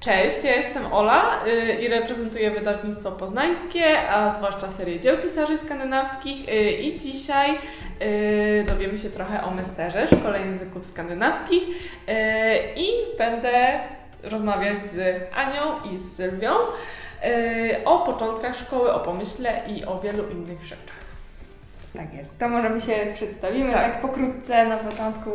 Cześć, ja jestem Ola y, i reprezentuję wydawnictwo poznańskie, a zwłaszcza serię dzieł pisarzy skandynawskich y, i dzisiaj y, dowiemy się trochę o mesterze, szkole języków skandynawskich i będę rozmawiać z Anią i z Sylwią o początkach szkoły, o pomyśle i o wielu innych rzeczach. Tak jest. To może my się przedstawimy Tak. tak, pokrótce na początku.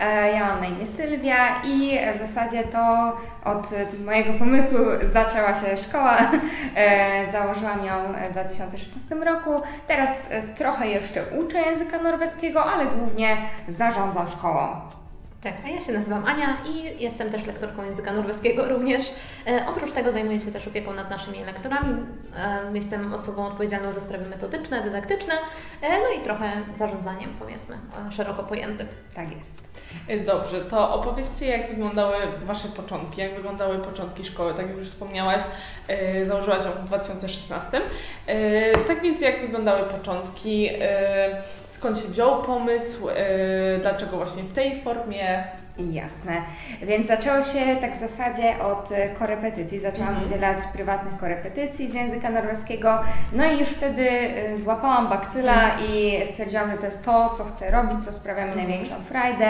E, Ja mam na imię Sylwia i w zasadzie to od mojego pomysłu zaczęła się szkoła. E, Założyłam ją w 2016 roku. Teraz e, trochę jeszcze uczę języka norweskiego, ale głównie zarządzam szkołą. Tak, a ja się nazywam Ania i jestem też lektorką języka norweskiego również. E, oprócz tego zajmuję się też opieką nad naszymi lektorami. E, jestem osobą odpowiedzialną za sprawy metodyczne, dydaktyczne, e, no i trochę zarządzaniem powiedzmy, e, szeroko pojętym. Tak jest. Y, Dobrze, to opowiedzcie, jak wyglądały Wasze początki, jak wyglądały początki szkoły. Tak jak już wspomniałaś, yy, założyłaś ją w 2016. Yy, tak więc, jak wyglądały początki, skąd się wziął pomysł, yy, dlaczego właśnie w tej formie? Jasne. Więc zaczęło się tak w zasadzie od e, korepetycji. Zaczęłam Mhm. udzielać prywatnych korepetycji z języka norweskiego. No i już wtedy e, złapałam bakcyla i stwierdziłam, że to jest to, co chcę robić, co sprawia mi Mhm. największą frajdę.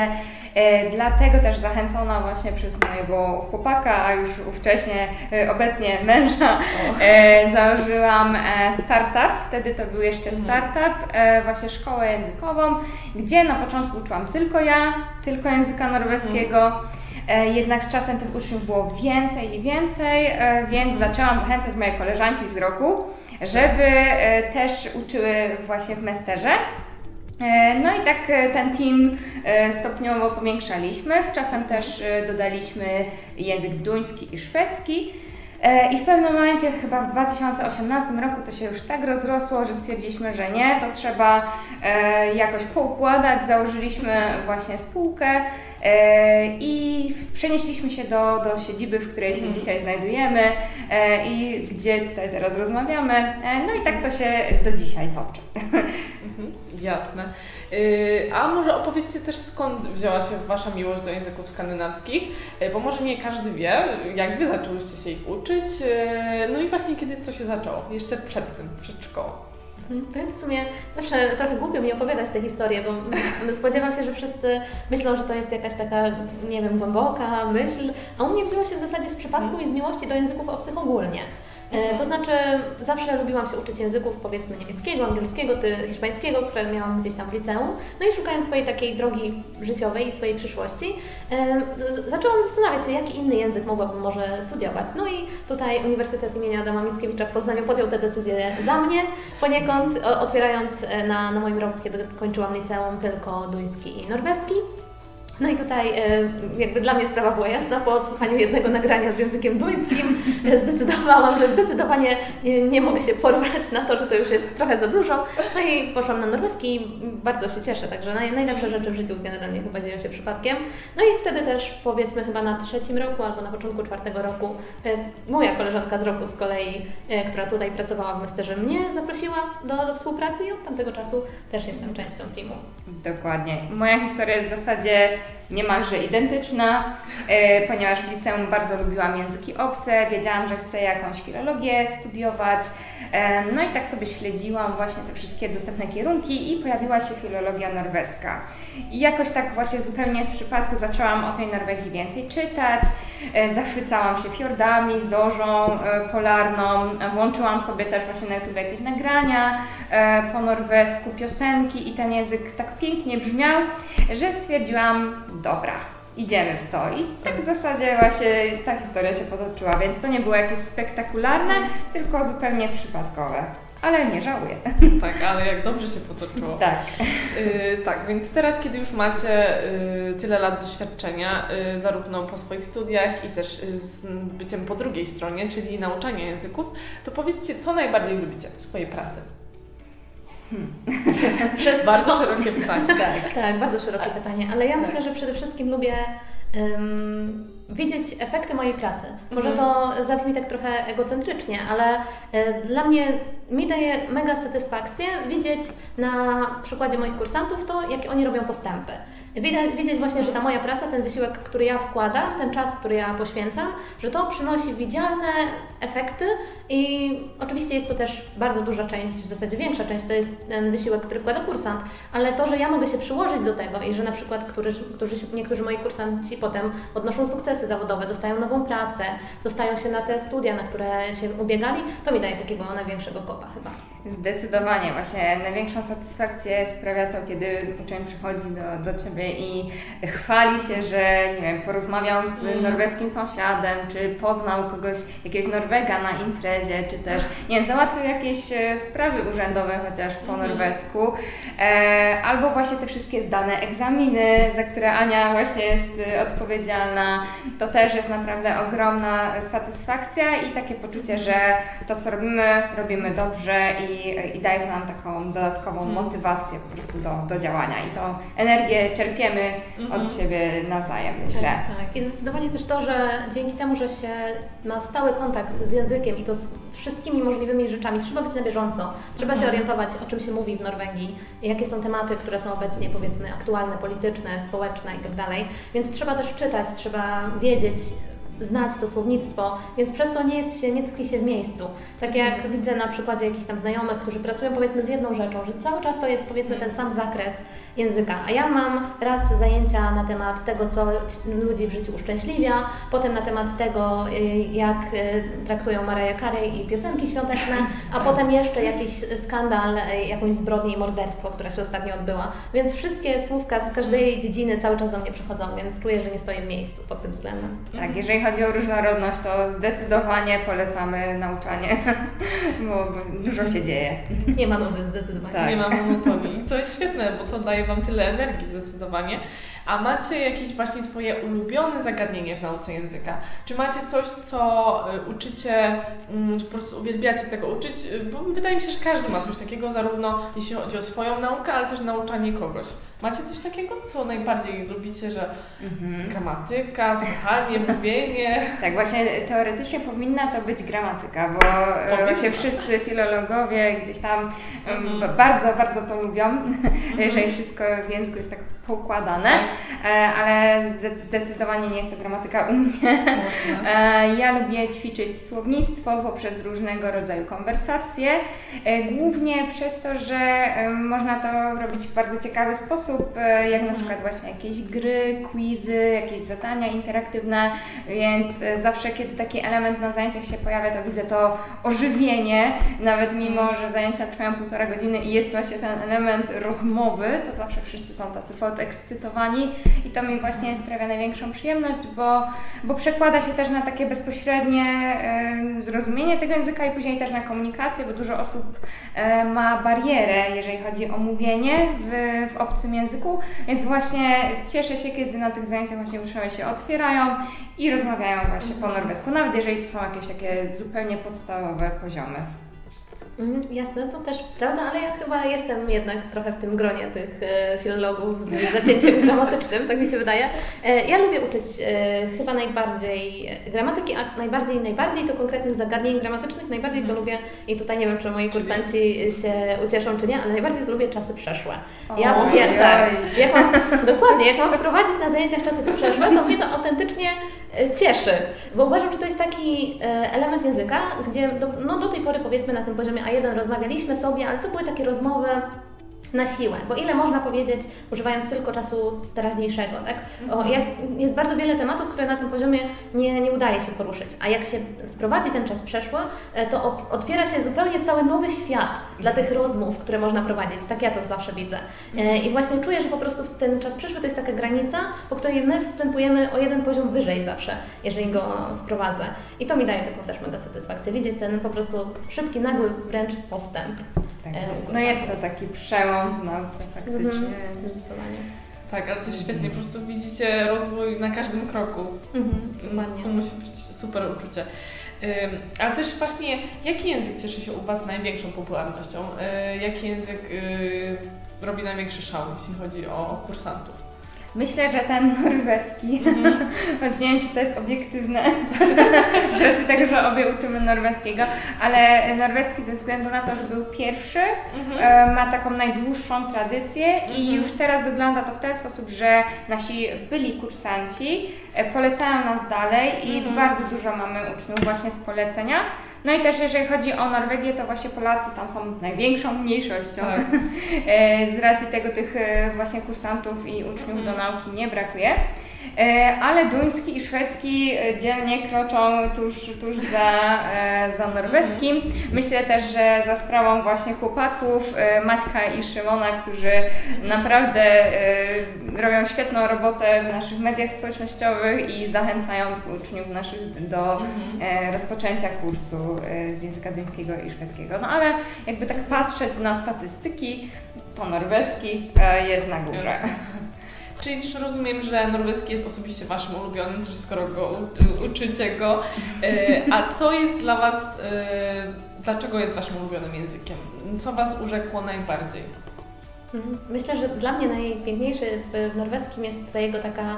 E, Dlatego też zachęcona właśnie przez mojego chłopaka, a już ówcześnie, e, obecnie męża, e, założyłam startup. Wtedy to był jeszcze Mhm. startup, właśnie szkołę językową, gdzie na początku uczyłam tylko ja, tylko języka norweskiego. E, Jednak z czasem tych uczniów było więcej i więcej, e, więc zaczęłam zachęcać moje koleżanki z roku, żeby e, też uczyły właśnie w mesterze. No i tak ten team stopniowo powiększaliśmy. Z czasem też dodaliśmy język duński i szwedzki. I w pewnym momencie, chyba w 2018 roku, to się już tak rozrosło, że stwierdziliśmy, że nie, to trzeba jakoś poukładać. Założyliśmy właśnie spółkę i przenieśliśmy się do, do siedziby, w której się Mhm. dzisiaj znajdujemy e, i gdzie tutaj teraz rozmawiamy. E, No i tak to się do dzisiaj toczy. Mhm, jasne. Yy, a może opowiedzcie też, skąd wzięła się Wasza miłość do języków skandynawskich, bo może nie każdy wie, jak Wy zaczęłyście się ich uczyć, no i właśnie kiedy to się zaczęło, jeszcze przed tym, przed szkołą. To jest w sumie zawsze trochę głupio mi opowiadać tę historię, bo spodziewam się, że wszyscy myślą, że to jest jakaś taka, nie wiem, głęboka myśl, a u mnie wzięło się w zasadzie z przypadku i z miłości do języków obcych ogólnie. E, To znaczy, zawsze lubiłam się uczyć języków, powiedzmy niemieckiego, angielskiego, hiszpańskiego, które miałam gdzieś tam w liceum. No i szukając swojej takiej drogi życiowej i swojej przyszłości, e, zaczęłam zastanawiać się, jaki inny język mogłabym może studiować. No i tutaj Uniwersytet imienia Adama Mickiewicza w Poznaniu podjął tę decyzję za mnie, poniekąd otwierając e, na, na moim roku, kiedy kończyłam liceum, tylko duński i norweski. No i tutaj e, jakby dla mnie sprawa była jasna, po odsłuchaniu jednego nagrania z językiem duńskim e, zdecydowałam, że zdecydowanie nie, mogę się porwać na to, że to już jest trochę za dużo. No i poszłam na norweski i bardzo się cieszę, także naj, najlepsze rzeczy w życiu generalnie chyba dzieją się przypadkiem. No i wtedy też powiedzmy chyba na trzecim roku albo na początku czwartego roku e, moja koleżanka z roku z kolei, która tutaj pracowała w Mesterze mnie zaprosiła do, do współpracy i od tamtego czasu też jestem częścią teamu. Dokładnie. Moja historia jest w zasadzie niemalże identyczna, e, ponieważ w liceum bardzo lubiłam języki obce, wiedziałam, że chcę jakąś filologię studiować. E, no i tak sobie śledziłam właśnie te wszystkie dostępne kierunki i pojawiła się filologia norweska. I jakoś tak właśnie zupełnie z przypadku zaczęłam o tej Norwegii więcej czytać. E, Zachwycałam się fiordami, zorzą polarną. Włączyłam sobie też właśnie na YouTube jakieś nagrania po norwesku, piosenki i ten język tak pięknie brzmiał, że stwierdziłam, dobra, idziemy w to. I tak w zasadzie właśnie ta historia się potoczyła, więc to nie było jakieś spektakularne, tylko zupełnie przypadkowe. Ale nie żałuję. Tak, ale jak dobrze się potoczyło. Tak. Yy, tak, więc teraz, kiedy już macie yy, tyle lat doświadczenia, yy, zarówno po swoich studiach i też yy, z byciem po drugiej stronie, czyli nauczania języków, to powiedzcie, co najbardziej lubicie w swojej pracy? Wszystko. Bardzo szerokie pytanie. Tak. Tak, bardzo szerokie pytanie, ale ja myślę, że przede wszystkim lubię em, widzieć efekty mojej pracy. Może Mhm. to zabrzmi tak trochę egocentrycznie, ale e, dla mnie mi daje mega satysfakcję widzieć na przykładzie moich kursantów to, jakie oni robią postępy. Widać, widzieć właśnie, że ta moja praca, ten wysiłek, który ja wkładam, ten czas, który ja poświęcam, że to przynosi widzialne efekty i oczywiście jest to też bardzo duża część, w zasadzie większa część to jest ten wysiłek, który wkłada kursant, ale to, że ja mogę się przyłożyć do tego i że na przykład którzy, którzy, niektórzy moi kursanci potem odnoszą sukcesy zawodowe, dostają nową pracę, dostają się na te studia, na które się ubiegali, to mi daje takiego największego kopa chyba. Zdecydowanie, właśnie największą satysfakcję sprawia to, kiedy uczeń przychodzi do, do Ciebie i chwali się, że nie wiem, porozmawiał z Mhm. norweskim sąsiadem, czy poznał kogoś, jakiegoś Norwega na imprezie, czy też nie wiem, załatwił jakieś e, sprawy urzędowe, chociaż po Mhm. norwesku, e, albo właśnie te wszystkie zdane egzaminy, za które Ania właśnie jest e, odpowiedzialna. To też jest naprawdę ogromna satysfakcja i takie poczucie, że to, co robimy, robimy dobrze i, i daje to nam taką dodatkową Mhm. motywację po prostu do, do działania i tą energię czerpiemy Mhm. od siebie nawzajem, myślę. Tak, i zdecydowanie też to, że dzięki temu, że się ma stały kontakt z językiem i to z wszystkimi możliwymi rzeczami, trzeba być na bieżąco, trzeba się Mhm. orientować, o czym się mówi w Norwegii, jakie są tematy, które są obecnie powiedzmy aktualne, polityczne, społeczne itd. Więc trzeba też czytać, trzeba wiedzieć, znać to słownictwo, więc przez to nie jest się, nie tkwi się w miejscu. Tak jak Mhm. widzę na przykładzie jakichś tam znajomych, którzy pracują powiedzmy z jedną rzeczą, że cały czas to jest powiedzmy ten sam zakres języka, a ja mam raz zajęcia na temat tego, co ludzi w życiu uszczęśliwia, potem na temat tego, y, jak y, traktują Mariah Carey i piosenki świąteczne, a potem jeszcze jakiś skandal, y, jakąś zbrodnię i morderstwo, która się ostatnio odbyła. Więc wszystkie słówka z każdej dziedziny cały czas do mnie przychodzą, więc czuję, że nie stoję w miejscu pod tym względem. Tak, jeżeli chodzi o różnorodność, to zdecydowanie polecamy nauczanie, bo, dużo się dzieje. Nie ma nudy zdecydowanie. Tak. Nie ma monotonii. I to jest świetne, bo to daje Wam tyle energii zdecydowanie. A macie jakieś właśnie swoje ulubione zagadnienie w nauce języka? Czy macie coś, co y, uczycie, mm, po prostu uwielbiacie tego uczyć? Y, Bo wydaje mi się, że każdy ma coś takiego, zarówno jeśli chodzi o swoją naukę, ale też nauczanie kogoś. Macie coś takiego, co najbardziej lubicie, że Mhm. gramatyka, słuchanie, mówienie? Tak, właśnie teoretycznie powinna to być gramatyka, bo e, Powinna. właśnie wszyscy filologowie gdzieś tam Mhm. bardzo, bardzo to lubią, jeżeli wszystko w języku jest tak poukładane, Tak. E, ale zde- zdecydowanie nie jest to gramatyka u mnie. E, Ja lubię ćwiczyć słownictwo poprzez różnego rodzaju konwersacje, e, głównie przez to, że można to robić w bardzo ciekawy sposób, jak na Mhm. przykład właśnie jakieś gry, quizy, jakieś zadania interaktywne, więc zawsze kiedy taki element na zajęciach się pojawia, to widzę to ożywienie, nawet mimo, że zajęcia trwają półtora godziny i jest właśnie ten element rozmowy, to zawsze wszyscy są tacy podekscytowani i to mi właśnie sprawia największą przyjemność, bo, bo przekłada się też na takie bezpośrednie zrozumienie tego języka i później też na komunikację, bo dużo osób e, ma barierę, jeżeli chodzi o mówienie w, w obcym języku, więc właśnie cieszę się, kiedy na tych zajęciach właśnie uczniowie się otwierają i rozmawiają właśnie po norwesku, nawet jeżeli to są jakieś takie zupełnie podstawowe poziomy. Mhm, jasne, to też prawda, ale ja chyba jestem jednak trochę w tym gronie tych e, filologów z zacięciem gramatycznym, tak mi się wydaje. E, ja lubię uczyć e, chyba najbardziej gramatyki, a najbardziej, najbardziej to konkretnych zagadnień gramatycznych, najbardziej to lubię, i tutaj nie wiem, czy moi kursanci się ucieszą, czy nie, ale najbardziej to lubię czasy przeszłe. Ja mówię, tak, jak mam, dokładnie, jak mam wprowadzić na zajęciach czasy przeszłe, to mnie to autentycznie cieszy, bo uważam, że to jest taki e, element języka, gdzie do, no do tej pory powiedzmy na tym poziomie A1 rozmawialiśmy sobie, ale to były takie rozmowy na siłę, bo ile można powiedzieć, używając tylko czasu teraźniejszego, tak? O, jak, jest bardzo wiele tematów, które na tym poziomie nie, nie udaje się poruszyć, a jak się wprowadzi ten czas przeszły, e, to otwiera się zupełnie cały nowy świat dla tych rozmów, które można prowadzić, tak ja to zawsze widzę. E, I właśnie czuję, że po prostu ten czas przeszły to jest taka granica, po której my wstępujemy o jeden poziom wyżej zawsze, jeżeli go wprowadzę. I to mi daje taką też mega satysfakcję, widzieć ten po prostu szybki, nagły wręcz postęp. Tak. E, No jest to taki przełom w nauce faktycznie. Mhm, więc- Zdecydowanie. Tak, ale to świetnie, po prostu widzicie rozwój na każdym kroku. Mhm, To dokładnie. musi być super uczucie. A też właśnie, jaki język cieszy się u Was największą popularnością? Y, Jaki język y, robi największy szał, jeśli chodzi o kursantów? Myślę, że ten norweski, Mhm. choć nie wiem, czy to jest obiektywne, z racji tego, że obie uczymy norweskiego, ale norweski ze względu na to, że był pierwszy, Mhm. e, ma taką najdłuższą tradycję i już teraz wygląda to w ten sposób, że nasi byli kursanci e, polecają nas dalej i Mhm. bardzo dużo mamy uczniów właśnie z polecenia. No i też jeżeli chodzi o Norwegię, to właśnie Polacy tam są największą mniejszością. Tak. E, Z racji tego tych e, właśnie kursantów i uczniów do nauki nie brakuje. E, Ale duński i szwedzki dzielnie kroczą tuż, tuż za, za norweskim. Myślę też, że za sprawą właśnie chłopaków Maćka i Szymona, którzy naprawdę robią świetną robotę w naszych mediach społecznościowych i zachęcają uczniów naszych do e, rozpoczęcia kursu z języka duńskiego i szwedzkiego. No ale jakby tak patrzeć na statystyki, to norweski e, jest na górze. Czyli też rozumiem, że norweski jest osobiście Waszym ulubionym, też skoro go uczycie go. E, A co jest dla Was, e, dlaczego jest Waszym ulubionym językiem? Co Was urzekło najbardziej? Mhm. Myślę, że dla mnie najpiękniejsze w, norweskim jest ta jego taka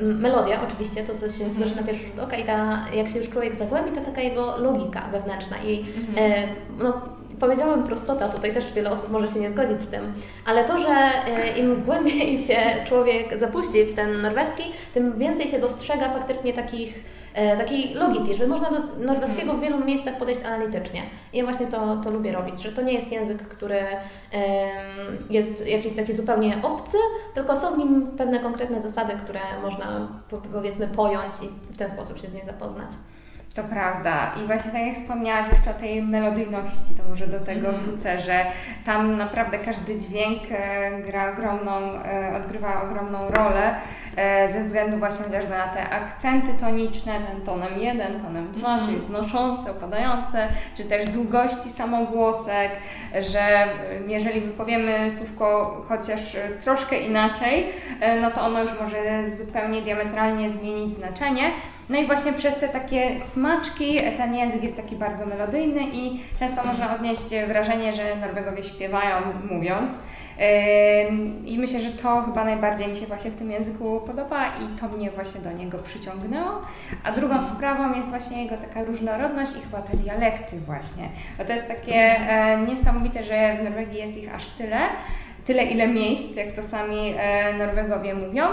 melodia, oczywiście, to co się słyszy na pierwszy rzut oka i ta, jak się już człowiek zagłębi, to taka jego logika wewnętrzna. I e, no, powiedziałabym prostota, tutaj też wiele osób może się nie zgodzić z tym, ale to, że e, im głębiej się człowiek zapuści w ten norweski, tym więcej się dostrzega faktycznie takich takiej logiki, że można do norweskiego w wielu miejscach podejść analitycznie. I ja właśnie to, to lubię robić, że to nie jest język, który jest jakiś taki zupełnie obcy, tylko są w nim pewne konkretne zasady, które można po- powiedzmy pojąć i w ten sposób się z nim zapoznać. To prawda. I właśnie tak jak wspomniałaś jeszcze o tej melodyjności, to może do tego Mhm. wrócę, że tam naprawdę każdy dźwięk e, gra ogromną, e, odgrywa ogromną rolę e, ze względu właśnie chociażby na te akcenty toniczne, ten tonem jeden, tonem dwa, Mhm. czyli znoszące, opadające, czy też długości samogłosek, że jeżeli wypowiemy słówko chociaż troszkę inaczej, no to ono już może zupełnie diametralnie zmienić znaczenie. No i właśnie przez te takie smaczki ten język jest taki bardzo melodyjny i często można odnieść wrażenie, że Norwegowie śpiewają mówiąc. I myślę, że to chyba najbardziej mi się właśnie w tym języku podoba i to mnie właśnie do niego przyciągnęło. A drugą sprawą jest właśnie jego taka różnorodność i chyba te dialekty właśnie. Bo to jest takie e, niesamowite, że w Norwegii jest ich aż tyle tyle ile miejsc, jak to sami e, Norwegowie mówią.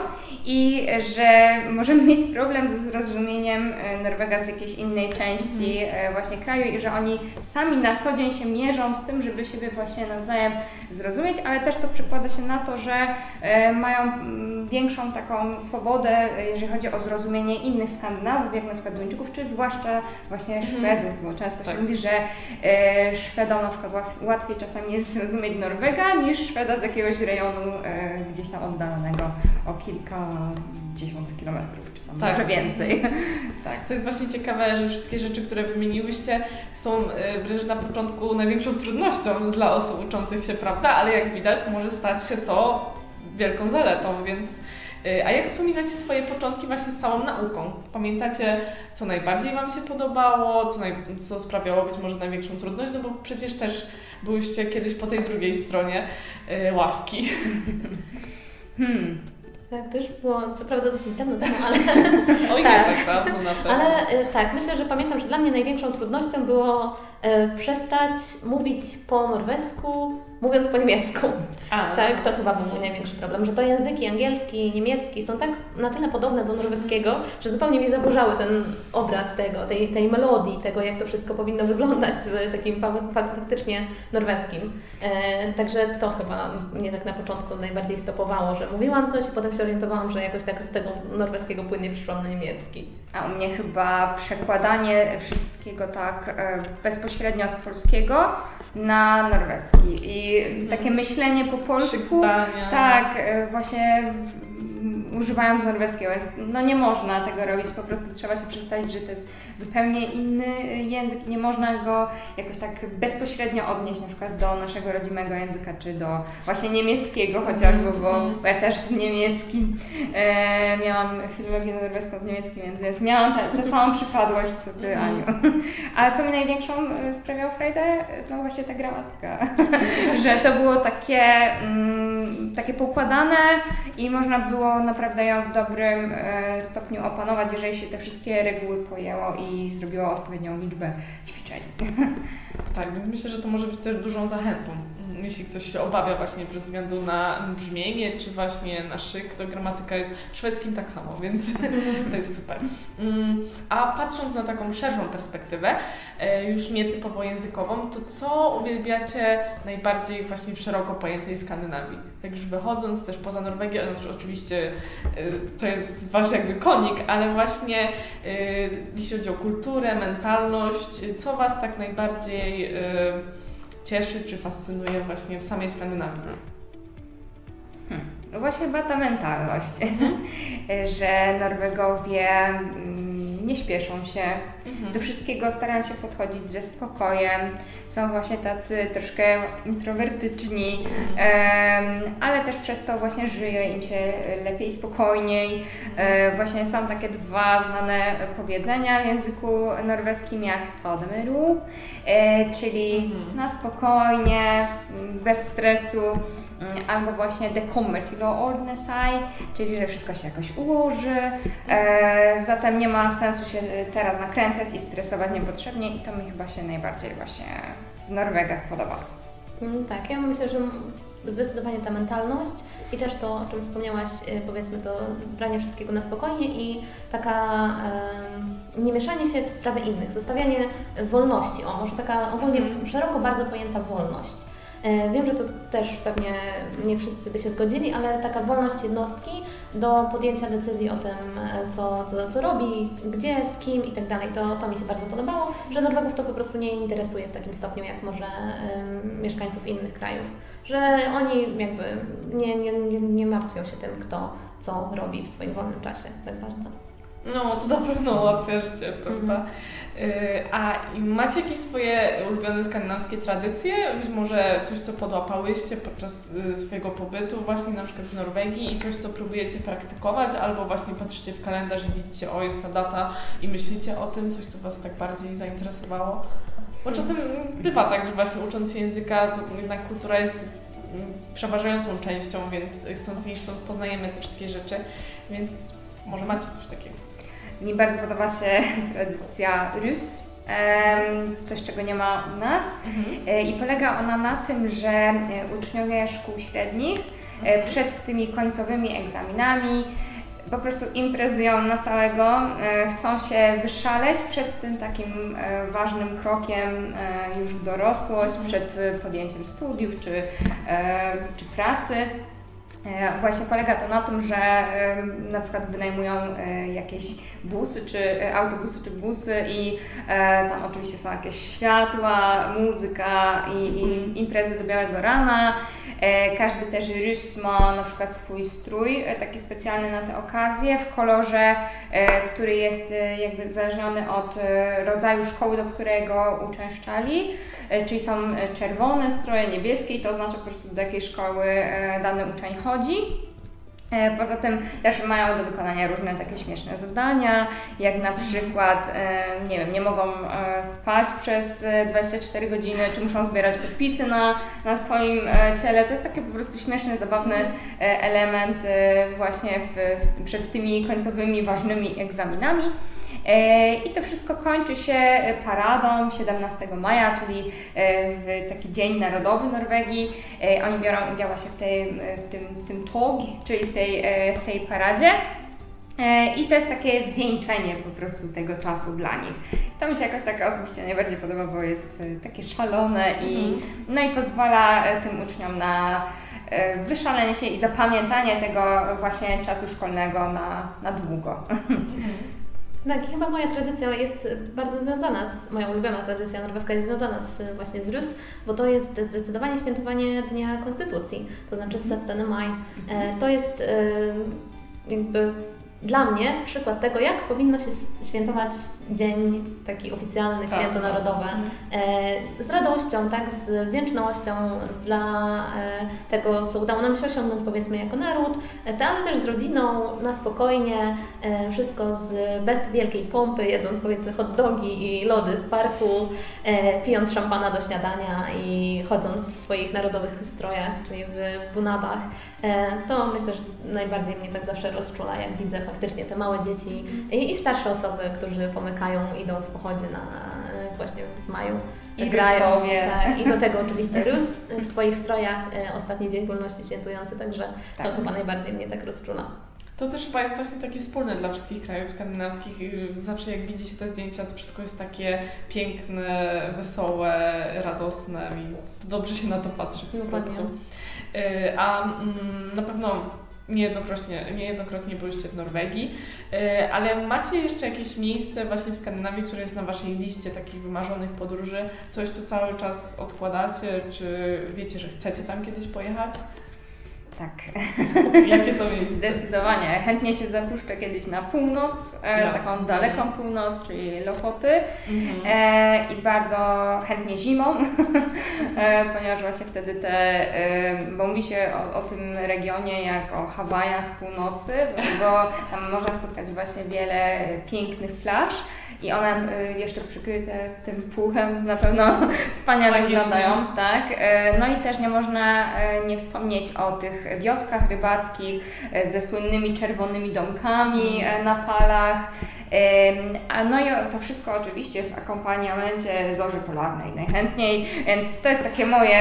I że możemy mieć problem ze zrozumieniem e, Norwega z jakiejś innej części e, właśnie kraju i że oni sami na co dzień się mierzą z tym, żeby siebie właśnie nawzajem zrozumieć, ale też to przekłada się na to, że mają większą taką swobodę, jeżeli chodzi o zrozumienie innych Skandynawów, jak na przykład Duńczyków, czy zwłaszcza właśnie Szwedów, bo często Tak. się mówi, że Szwedom na przykład łat, łatwiej czasami jest zrozumieć Norwega niż Szweda z jakiegoś rejonu e, gdzieś tam oddalonego o kilkadziesiąt kilometrów, czy tam Tak. może więcej. tak. To jest właśnie ciekawe, że wszystkie rzeczy, które wymieniłyście, są e, wręcz na początku największą trudnością dla osób uczących się, prawda? Ale jak widać, może stać się to wielką zaletą, więc. E, A jak wspominacie swoje początki właśnie z całą nauką? Pamiętacie, co najbardziej Wam się podobało, co, naj, co sprawiało być może największą trudność? No bo przecież też byłyście kiedyś po tej drugiej stronie e, ławki. Hmm. Tak, to już było co prawda dosyć dawno temu, ale Oj, Tak. nie tak dawno na pewno. Ale y, tak, myślę, że pamiętam, że dla mnie największą trudnością było y, przestać mówić po norwesku, mówiąc po niemiecku. A, Tak, to chyba był mój największy problem, że to języki angielski, niemiecki są tak na tyle podobne do norweskiego, że zupełnie mi zaburzały ten obraz tego, tej, tej melodii, tego jak to wszystko powinno wyglądać w takim fa- fa- faktycznie norweskim. E, także to chyba mnie tak na początku najbardziej stopowało, że mówiłam coś i potem się orientowałam, że jakoś tak z tego norweskiego płynnie przyszłam na niemiecki. A u mnie chyba przekładanie wszystkiego tak e, bezpośrednio z polskiego na norweski i takie myślenie po polsku. Tak, e, właśnie używając norweskiego. No nie można tego robić, po prostu trzeba się przedstawić, że to jest zupełnie inny język i nie można go jakoś tak bezpośrednio odnieść na przykład do naszego rodzimego języka, czy do właśnie niemieckiego chociażby, bo, bo ja też z niemieckim e, miałam filologię norweską z niemieckim, więc, więc miałam tę samą przypadłość co Ty, Aniu. Ale co mi największą e, sprawiało frajdę? No właśnie ta gramatyka. że to było takie mm, takie poukładane i można było naprawdę ją w dobrym e, stopniu opanować, jeżeli się te wszystkie reguły pojęło i zrobiło odpowiednią liczbę ćwiczeń. Tak, więc myślę, że to może być też dużą zachętą. Jeśli ktoś się obawia właśnie bez względu na brzmienie, czy właśnie na szyk, to gramatyka jest w szwedzkim tak samo, więc to jest super. Mm, A patrząc na taką szerszą perspektywę, e, już nietypowo językową, to co uwielbiacie najbardziej właśnie w szeroko pojętej Skandynawii? Tak już wychodząc też poza Norwegię, oczywiście e, to jest wasz jakby konik, ale właśnie e, jeśli chodzi o kulturę, mentalność, co was tak najbardziej cieszy czy fascynuje właśnie w samej Skandynawii? No właśnie chyba ta mentalność, że Norwegowie mm, nie śpieszą się, do wszystkiego starają się podchodzić ze spokojem, są właśnie tacy troszkę introwertyczni, em, ale też przez to właśnie żyje im się lepiej, spokojniej. E, właśnie są takie dwa znane powiedzenia w języku norweskim jak todmeru, e, czyli Mhm. na spokojnie, bez stresu, Mm, albo właśnie att ordna sig, czyli że wszystko się jakoś ułoży, e, zatem nie ma sensu się teraz nakręcać i stresować niepotrzebnie i to mi chyba się najbardziej właśnie w Norwegach podoba. Mm, Tak, ja myślę, że zdecydowanie ta mentalność i też to, o czym wspomniałaś, y, powiedzmy to branie wszystkiego na spokojnie i taka em, nie mieszanie się w sprawy innych, zostawianie wolności, o może taka ogólnie Mhm. szeroko bardzo pojęta wolność. E, Wiem, że to też pewnie nie wszyscy by się zgodzili, ale taka wolność jednostki do podjęcia decyzji o tym, e, co, co, co robi, gdzie, z kim i tak dalej, to, to mi się bardzo podobało, że Norwegów to po prostu nie interesuje w takim stopniu, jak może mieszkańców innych krajów, że oni jakby nie, nie, nie martwią się tym, kto co robi w swoim wolnym czasie tak bardzo. No, to na pewno ułatwia życie, prawda? Y, A i macie jakieś swoje ulubione skandynawskie tradycje? Być może coś, co podłapałyście podczas y, swojego pobytu właśnie na przykład w Norwegii i coś, co próbujecie praktykować, albo właśnie patrzycie w kalendarz i widzicie, o jest ta data i myślicie o tym, coś, co Was tak bardziej zainteresowało? Bo czasem bywa tak, że właśnie ucząc się języka, to jednak kultura jest mm, przeważającą częścią, więc chcąc nie chcąc poznajemy te wszystkie rzeczy, więc może macie coś takiego. Mi bardzo podoba się tradycja Rus, coś czego nie ma u nas. E, i polega ona na tym, że e, uczniowie szkół średnich e, przed tymi końcowymi egzaminami po prostu imprezują na całego, chcą się wyszaleć przed tym takim ważnym krokiem już w dorosłość, przed e, podjęciem studiów czy, czy pracy. E, Właśnie polega to na tym, że na przykład wynajmują e, jakieś busy, czy e, autobusy, czy busy i tam oczywiście są jakieś światła, muzyka i, i imprezy do białego rana. Każdy też rys ma na przykład swój strój, taki specjalny na tę okazję, w kolorze, który jest jakby uzależniony od rodzaju szkoły, do którego uczęszczali. E, Czyli są e, czerwone stroje, niebieskie i to oznacza po prostu do jakiej szkoły e, dany uczeń chodzi. Poza tym też mają do wykonania różne takie śmieszne zadania, jak na przykład, nie wiem, nie mogą spać przez e, 24 godziny, czy muszą zbierać podpisy na, na swoim ciele. To jest taki po prostu śmieszny, zabawny e, element właśnie w, w, przed tymi końcowymi, ważnymi egzaminami. E, I to wszystko kończy się paradą 17 maja, czyli e, w taki Dzień Narodowy Norwegii. E, Oni biorą udział właśnie w, tej, w tym, tym tog, czyli w tej, w tej paradzie. I to jest takie zwieńczenie po prostu tego czasu dla nich. To mi się jakoś tak osobiście najbardziej podoba, bo jest takie szalone i, no i pozwala tym uczniom na wyszalenie się i zapamiętanie tego właśnie czasu szkolnego na, na długo. Tak, chyba moja tradycja jest bardzo związana z, moja ulubiona tradycja norweska jest związana z, właśnie z Rus, bo to jest zdecydowanie świętowanie Dnia Konstytucji, to znaczy 17 maj. E, to jest e, jakby dla mnie przykład tego, jak powinno się świętować dzień taki oficjalny, Tak. święto narodowe. E, z radością, tak, z wdzięcznością dla e, tego, co udało nam się osiągnąć, powiedzmy, jako naród, e, ale też z rodziną, na spokojnie, wszystko z, bez wielkiej pompy, jedząc, powiedzmy, hot dogi i lody w parku, pijąc szampana do śniadania i chodząc w swoich narodowych strojach, czyli w bunadach. To myślę, że najbardziej mnie tak zawsze rozczula, jak widzę faktycznie te małe dzieci i, i starsze osoby, którzy pomykają, idą w pochodzie na e, właśnie w maju. I grają. rysowie. Tak, I do tego oczywiście Rus w swoich strojach, e, ostatni dzień wolności świętujący, także Tak. to chyba najbardziej mnie tak rozczula. To też chyba jest właśnie takie wspólne dla wszystkich krajów skandynawskich. Zawsze jak widzi się te zdjęcia, to wszystko jest takie piękne, wesołe, radosne i dobrze się na to patrzy po Dokładnie. prostu. Yy, A mm, na pewno niejednokrotnie, niejednokrotnie byłyście w Norwegii, yy, ale macie jeszcze jakieś miejsce właśnie w Skandynawii, które jest na Waszej liście takich wymarzonych podróży? Coś, co cały czas odkładacie? Czy wiecie, że chcecie tam kiedyś pojechać? Tak. Jakie to miejsce? Zdecydowanie. Chętnie się zapuszczę kiedyś na północ, e, Ja. taką daleką północ, czyli Lofoty. Mhm. E, I bardzo chętnie zimą, e, ponieważ właśnie wtedy te, e, bo mówi się o, o tym regionie jak o Hawajach północy, bo tam można spotkać właśnie wiele pięknych plaż. I one e, jeszcze przykryte tym puchem na pewno wspaniale wyglądają, tak. E, No i też nie można e, nie wspomnieć o tych wioskach rybackich ze słynnymi czerwonymi domkami e, na palach. No i to wszystko oczywiście w akompaniamencie zorzy polarnej najchętniej, więc to jest takie moje,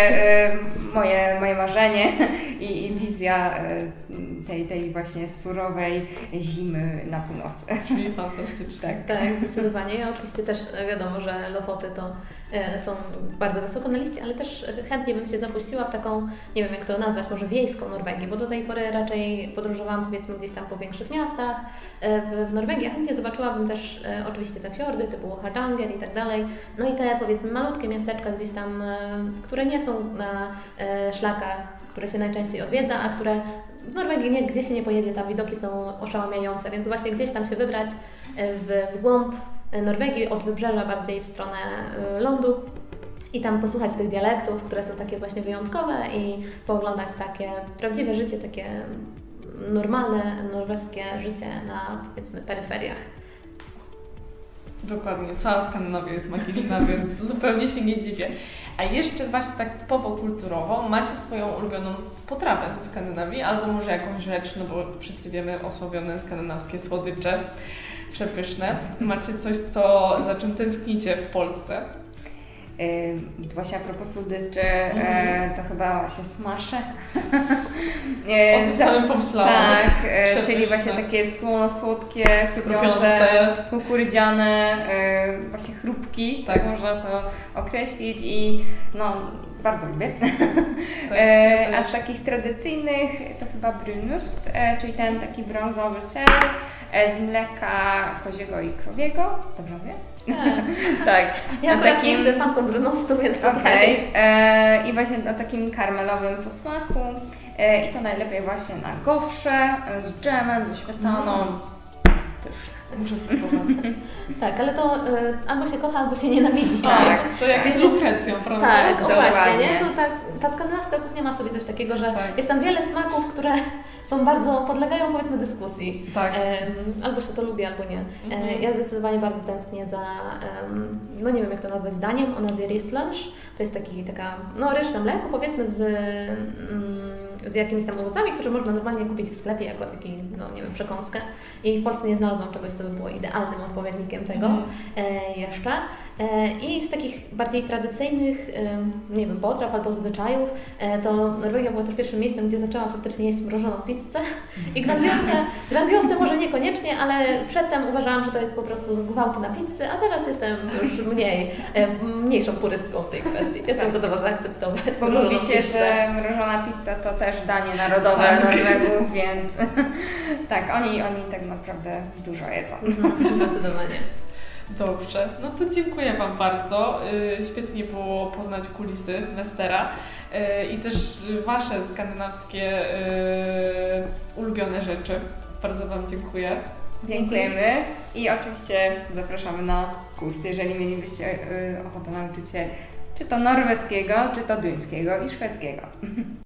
moje, moje marzenie i, i wizja y, tej, tej właśnie surowej zimy na północy. Brzmi fantastycznie. Tak. Tak, zdecydowanie. Ja oczywiście też e, wiadomo, że Lofoty to e, są bardzo wysoko na liście, ale też chętnie bym się zapuściła w taką, nie wiem jak to nazwać, może wiejską Norwegię, bo do tej pory raczej podróżowałam powiedzmy gdzieś tam po większych miastach e, w, w Norwegii. a Chętnie zobaczyłabym też oczywiście te fiordy typu Hardanger i tak dalej. No i te powiedzmy malutkie miasteczka gdzieś tam, które nie są na szlakach, które się najczęściej odwiedza, a które w Norwegii nie, gdzie się nie pojedzie, tam widoki są oszałamiające, więc właśnie gdzieś tam się wybrać e, w, w głąb Norwegii, od wybrzeża bardziej w stronę e, lądu i tam posłuchać tych dialektów, które są takie właśnie wyjątkowe i pooglądać takie prawdziwe życie, takie normalne norweskie życie na powiedzmy peryferiach. Dokładnie, cała Skandynawia jest magiczna, więc zupełnie się nie dziwię. A jeszcze właśnie tak typowo kulturowo, macie swoją ulubioną potrawę w Skandynawii, albo może jakąś rzecz, no bo wszyscy wiemy osławione skandynawskie słodycze, przepyszne. Macie coś, co, za czym tęsknicie w Polsce? Właśnie a propos słodyczy, Mhm. e, to chyba się smaszę. O tym samym pomyślałam. Tak, e, Przepyszne. czyli właśnie takie słono-słodkie, chrupiące, kukurydziane, e, właśnie chrupki, tak Tak. można to określić i no, bardzo lubię. Tak, E, a z takich tradycyjnych to chyba brynust, e, czyli ten taki brązowy ser e, z mleka koziego i krowiego. Dobrze mówię? Tak. Ja na takim- jestem fanką Brunostu, więc to Okej. E, I właśnie na takim karmelowym posmaku. E, I to najlepiej właśnie na gofrze z dżemem, ze śmietaną. Mm. Pyszne. Muszę spróbować. Tak, ale to y, albo się kocha, albo się nienawidzi. Tak. To jak z lukrecją, prawda? Tak, o Dokładnie. właśnie, nie? To tak, ta skandynawska kuchnia ma w sobie coś takiego, że Tak. jest tam wiele smaków, które są bardzo, podlegają powiedzmy dyskusji. Tak. Em, albo się to lubi, albo nie. E, Mhm. ja zdecydowanie bardzo tęsknię za, em, no nie wiem jak to nazwać, zdaniem o nazwie Rieslange. To jest taki, taka, no ryż na mleku powiedzmy z, mm, z jakimiś tam owocami, które można normalnie kupić w sklepie jako taki, no nie wiem, przekąskę. I w Polsce nie znalazłam czegoś, co by było idealnym odpowiednikiem tego Mhm. e, jeszcze. E, I z takich bardziej tradycyjnych, em, nie wiem, potraw albo zwyczajów, e, to Norwegia była też pierwszym miejscem, gdzie zaczęłam faktycznie jeść mrożoną pizzę. I grandiosę, grandiosę może niekoniecznie, ale przedtem uważałam, że to jest po prostu gwałt na pizzę, a teraz jestem już mniej, e, mniejszą purystką w tej kwestii. Jestem gotowa zaakceptować Bo mówi się, pizzę. że mrożona pizza to też danie narodowe Tak. Norwegów, więc tak, oni, oni tak naprawdę dużo jedzą. Mhm, Zdecydowanie. Dobrze, no to dziękuję Wam bardzo. Y, Świetnie było poznać kulisy Westera y, i też Wasze skandynawskie y, ulubione rzeczy. Bardzo Wam dziękuję. Dziękujemy i oczywiście zapraszamy na kurs, jeżeli mielibyście ochotę nauczyć się czy to norweskiego, czy to duńskiego i szwedzkiego.